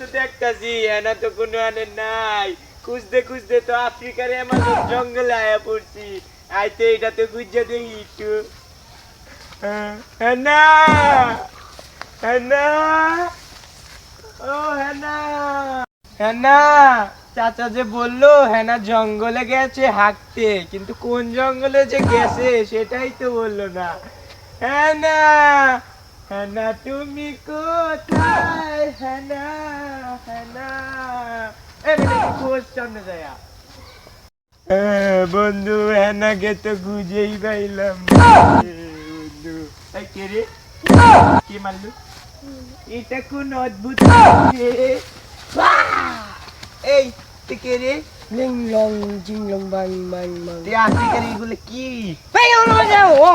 তো হেনা তো কোনো আনে নাই। খুঁজতে খুঁজতে তো আফ্রিকার জঙ্গলে আয়া পড়ছি। আইতে এটা তো গুজ্জা দেখি একটু। হ্যাঁ, হেনা হেনা ও হেনা হেনা চাচা যে বলল হেনা জঙ্গলে গেছে হাঁকতে কিন্তু কোন জঙ্গলে যে গেছে সেটাই তো বলল না। হেনা হেনা তুমি কোথায়? হেনা বন্ধু হেনাকে তো খুঁজেই পাইলাম বন্ধু এটা কোন অদ্ভুত এই কে রে জিং লং বাং কি ও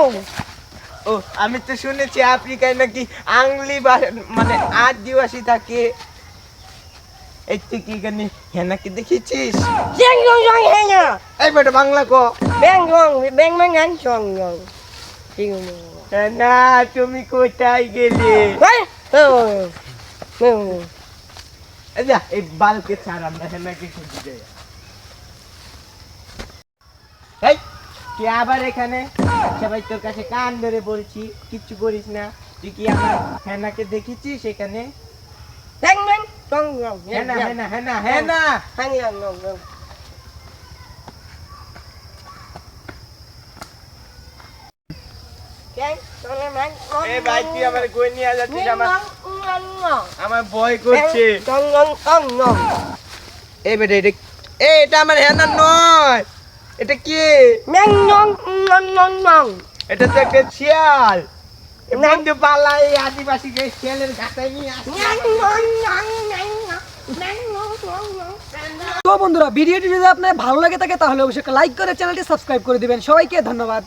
ও আমি তো শুনেছি আফ্রিকায় নাকি আংলি মানে আদিবাসী থাকে। এই তুই কি হেনাকে দেখেছিস? জিং লং জং হেঙ্গা এই বেটা বাংলা ক? ব্যাং লং ব্যাং ব্যাং গান জিং হেনা তুমি কোথায় গেলে? এই যা এই বালকে ছাড় আমরা হেনাকে খুঁজে যাই এই তুই আবার এখানে? আচ্ছা ভাই তোর কাছে কান ধরে বলছি কিচ্ছু করিস না। তুই কি আমার হেনাকে দেখেছিস এখানে? ব্যাং চং লং হেনা হেনা হেনা হেনা হ্যাং লং লং লং ব্যাং চং লং এ ভাই তুই আমার কই নিয়ে যাচ্ছিস আমার আমার ভয় করছে এই বেটা এটা এটা আমার হেনা নয় এটা কি এটা তো একটা শিয়াল পালাই আদিবাসী যে ছেলের নিয়ে তো বন্ধুরা ভিডিওটি যদি আপনার ভালো লাগে থাকে তাহলে অবশ্যই লাইক করে চ্যানেলটি সাবস্ক্রাইব করে দিবেন। সবাইকে ধন্যবাদ।